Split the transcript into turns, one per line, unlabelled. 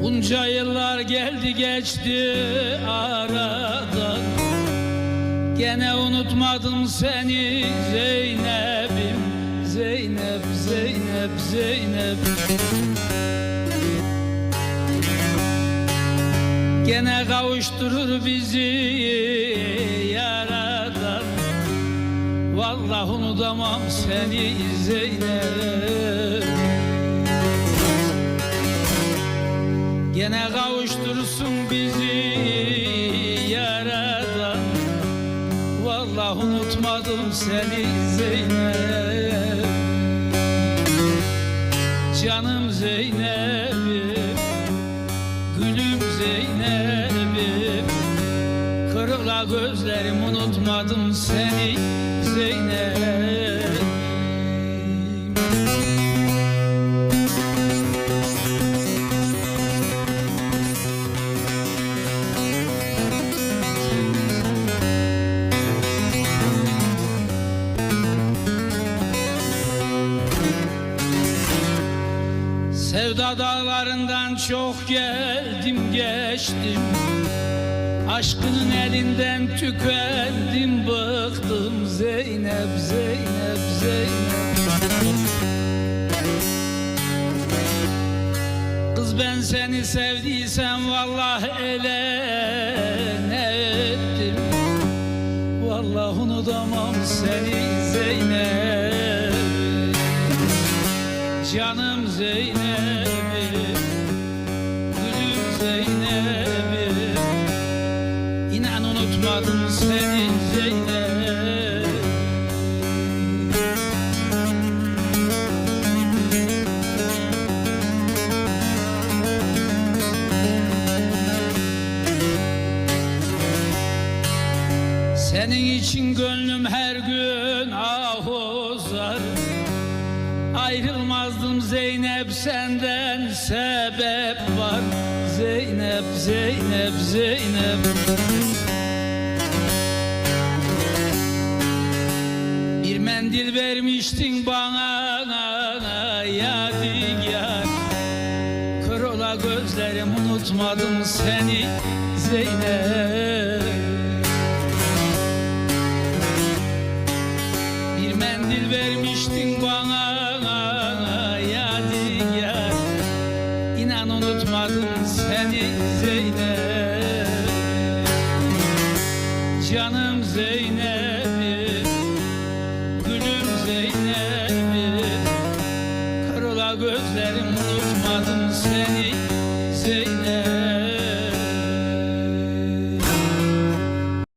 Bunca yıllar geldi geçti aradan. Gene unutmadım seni Zeynep'im. Zeynep, Zeynep, Zeynep Gene kavuşturur bizi yaradan. Vallahi unutamam seni Zeynep. Gene kavuştursun bizi yaradan. Vallahi unutmadım seni Zeynep. Canım Zeynep'im Zeynep'im. Kırıkla gözlerim unutmadım seni Zeynep Sevda dağlarından çok geldim geçtim. Aşkının elinden tükendim bıktım. Zeynep, Zeynep, Zeynep. Kız ben seni sevdiysem vallahi ele ne ettim Vallahi unutamam seni Zeynep. Canım Gülüm Zeynep'im. İnan unutmadım seni Zeynep. Senin için gönlüm her gün ah uzar Ayrılmazdım Zeynep senden sebep var. Zeynep, Zeynep, Zeynep. Bir mendil vermiştin bana yadigar. Kırola gözlerim unutmadım seni Zeynep Canım Zeynep'im Gülüm Zeynep'im Kırıla gözlerim unutmadım seni